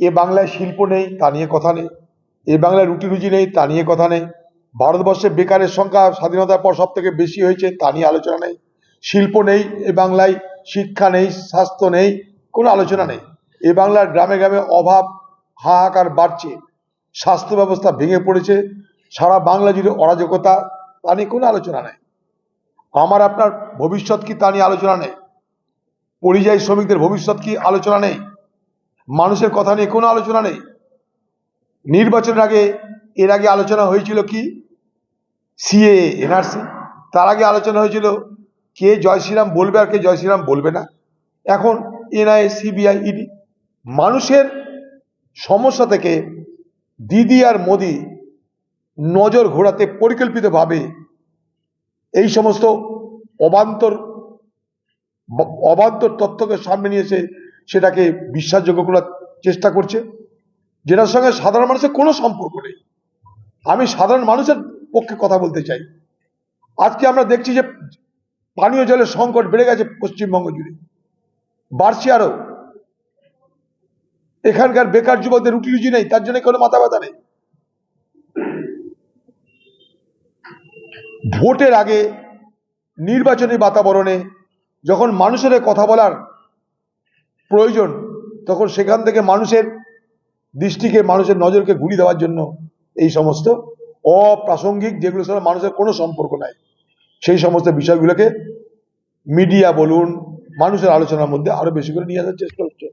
এ বাংলায় শিল্প নেই, তা নিয়ে কথা নেই। এ বাংলায় রুটি রুজি নেই, তা নিয়ে কথা নেই। ভারতবর্ষে বেকারের সংখ্যা স্বাধীনতার পর সব থেকে বেশি হয়েছে, তা নিয়ে আলোচনা নেই। শিল্প নেই, এ বাংলায় শিক্ষা নেই, স্বাস্থ্য নেই, কোনো আলোচনা নেই। এ বাংলার গ্রামে গ্রামে অভাব, হাহাকার বাড়ছে। স্বাস্থ্য ব্যবস্থা ভেঙে পড়েছে, সারা বাংলা জুড়ে অরাজকতা, তা নিয়ে কোনো আলোচনা নেই। আমার, আপনার ভবিষ্যৎ কি, তা নিয়ে আলোচনা নেই। পরিযায়ী শ্রমিকদের ভবিষ্যৎ কি, আলোচনা নেই। মানুষের কথা নিয়ে কোনো আলোচনা নেই। নির্বাচনের আগে, এর আগে আলোচনা হয়েছিল কি? CA NRC. তার আগে আলোচনা হয়েছিল কে জয় শ্রীরাম বলবে আর কে জয় শ্রীরাম বলবে না। এখন এনআইএ সিবিআই, ইডি মানুষের সমস্যা থেকে দিদি আর মোদি নজর ঘোরাতে পরিকল্পিতভাবে এই সমস্ত অবান্তর অবান্তর তথ্যকে সামনে নিয়ে এসে সেটাকে বিশ্বাসযোগ্য করার চেষ্টা করছে। যেটার সঙ্গে সাধারণ মানুষের কোনো সম্পর্ক নেই। আমি সাধারণ মানুষের পক্ষে কথা বলতে চাই। আজকে আমরা দেখছি যে পানীয় জলের সংকট বেড়ে গেছে পশ্চিমবঙ্গ জুড়ে। বাড়ছে আরও এখানকার বেকার যুবকদের রুটি রুজি নেই, তার জন্য কোনো মাথা ব্যথা নেই। ভোটের আগে নির্বাচনী বাতাবরণে যখন মানুষের কথা বলার প্রয়োজন, তখন সেখান থেকে মানুষের দৃষ্টিকে, মানুষের নজরকে ঘুরিয়ে দেওয়ার জন্য এই সমস্ত অপ্রাসঙ্গিক, যেগুলো সাথে মানুষের কোনো সম্পর্ক নাই, সেই সমস্ত বিষয়গুলোকে মিডিয়া বলুন, মানুষের আলোচনার মধ্যে আরও বেশি করে নিয়ে আসার চেষ্টা হচ্ছে।